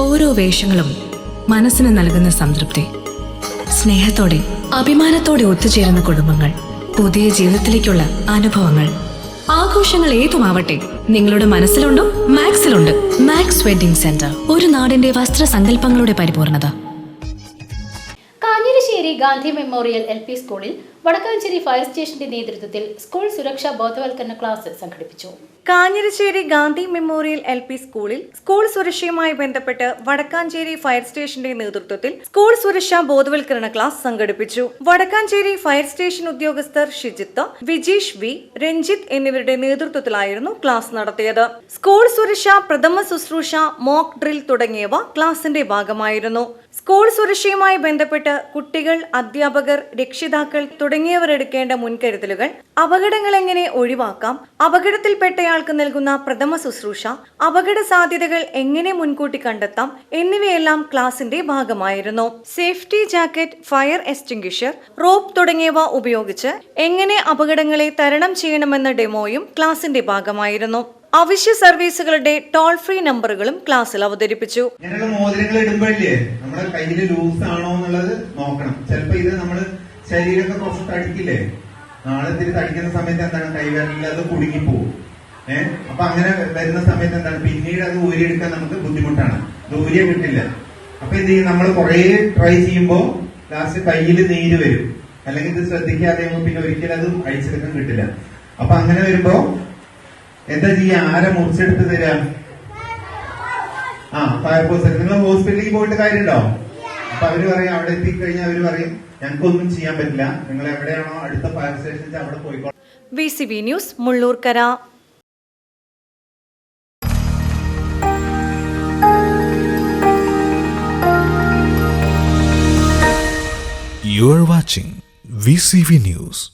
ഓരോ വേഷങ്ങളും മനസ്സിന് നൽകുന്ന സംതൃപ്തി. സ്നേഹത്തോടെ അഭിമാനത്തോടെ ഒത്തുചേരുന്ന കുടുംബങ്ങൾ പുതിയ ജീവിതത്തിലേക്കുള്ള അനുഭവങ്ങൾ. ആഘോഷങ്ങൾ ഏതുമാവട്ടെ നിങ്ങളുടെ മനസ്സിലുണ്ടോ? മാക്സിലുണ്ട്. Max wedding centre. ഒരു നാടിന്റെ വസ്ത്രസങ്കല്പങ്ങളുടെ പരിപൂർണത. Kanjirassery Gandhi memorial L P സ്കൂളിൽ വടക്കാഞ്ചേരി ഫയർ സ്റ്റേഷന്റെ നേതൃത്വത്തിൽ സ്കൂൾ സുരക്ഷാ ബോധവൽക്കരണ ക്ലാസ് സംഘടിപ്പിച്ചു. Kanjirassery Gandhi memorial L P സ്കൂളിൽ സ്കൂൾ സുരക്ഷയുമായി ബന്ധപ്പെട്ട് വടക്കാഞ്ചേരി ഫയർ സ്റ്റേഷന്റെ നേതൃത്വത്തിൽ സ്കൂൾ സുരക്ഷാ ബോധവൽക്കരണ ക്ലാസ് സംഘടിപ്പിച്ചു. വടക്കാഞ്ചേരി ഫയർ സ്റ്റേഷൻ ഉദ്യോഗസ്ഥർ ഷിജിത്ത് വിജീഷ് വി രഞ്ജിത്ത് എന്നിവരുടെ നേതൃത്വത്തിലായിരുന്നു ക്ലാസ് നടത്തിയത്. സ്കൂൾ സുരക്ഷ പ്രഥമ ശുശ്രൂഷ മോക്ക് ഡ്രിൽ തുടങ്ങിയവ ക്ലാസിന്റെ ഭാഗമായിരുന്നു. സ്കൂൾ സുരക്ഷയുമായി ബന്ധപ്പെട്ട് കുട്ടികൾ അധ്യാപകർ രക്ഷിതാക്കൾ തുടങ്ങിയവർ എടുക്കേണ്ട മുൻകരുതലുകൾ അപകടങ്ങൾ എങ്ങനെ ഒഴിവാക്കാം അപകടത്തിൽപ്പെട്ടയാൾക്ക് നൽകുന്ന പ്രഥമ ശുശ്രൂഷ അപകട സാധ്യതകൾ എങ്ങനെ മുൻകൂട്ടി കണ്ടെത്താം എന്നിവയെല്ലാം ക്ലാസിന്റെ ഭാഗമായിരുന്നു. Safety jacket fire extinguisher rope തുടങ്ങിയവ ഉപയോഗിച്ച് എങ്ങനെ അപകടങ്ങളെ തരണം ചെയ്യണമെന്ന ഡെമോയും ക്ലാസിന്റെ ഭാഗമായിരുന്നു. അവശ്യ സർവീസുകളുടെ ടോൾ ഫ്രീ നമ്പറുകളും ക്ലാസ്സിൽ അവതരിപ്പിച്ചു. ഇങ്ങനെയുള്ള മോതിരങ്ങൾ ഇടുമ്പോഴില്ലേ നമ്മുടെ കയ്യിൽ ലൂസ് ആണോ എന്നുള്ളത് നോക്കണം. ചിലപ്പോ ഇത് നമ്മൾ ശരീരമൊക്കെ കുറച്ച് തടിക്കില്ലേ? നാളെ ഇത്തിരി തടിക്കുന്ന സമയത്ത് എന്താണ് കൈവിരലിൽ അത് പോകും. ഏഹ് അപ്പൊ അങ്ങനെ വരുന്ന സമയത്ത് എന്താണ്? പിന്നീട് അത് ഊരിയെടുക്കാൻ നമുക്ക് ബുദ്ധിമുട്ടാണ്. ഇത് ഊരിയെ കിട്ടില്ല അപ്പൊ എന്ത് നമ്മൾ കുറെ ട്രൈ ചെയ്യുമ്പോ ലാസ്റ്റ് കയ്യിൽ നീര് വരും. അല്ലെങ്കിൽ ഇത് ശ്രദ്ധിക്കാതെ പിന്നെ ഒരിക്കലും അത് അഴിച്ചെടുക്കാൻ കിട്ടില്ല. അപ്പൊ അങ്ങനെ വരുമ്പോ എന്താ ചെയ്യാ? ആരെ മുറിച്ചെടുത്ത് തരാം? ആ ഫയർഫോഴ്സ് നിങ്ങൾ ഹോസ്പിറ്റലിൽ പോയിട്ട് കാര്യമുണ്ടോ? അപ്പൊ അവർ പറയും അവിടെ എത്തിക്കഴിഞ്ഞാൽ അവർ പറയും ഞങ്ങൾക്കൊന്നും ചെയ്യാൻ പറ്റില്ല. നിങ്ങൾ എവിടെയാണോ അടുത്ത ഫയർ സ്റ്റേഷനിൽ അവിടെ പോയിക്കോ V C B news Mullurkara. You are watching VCV News.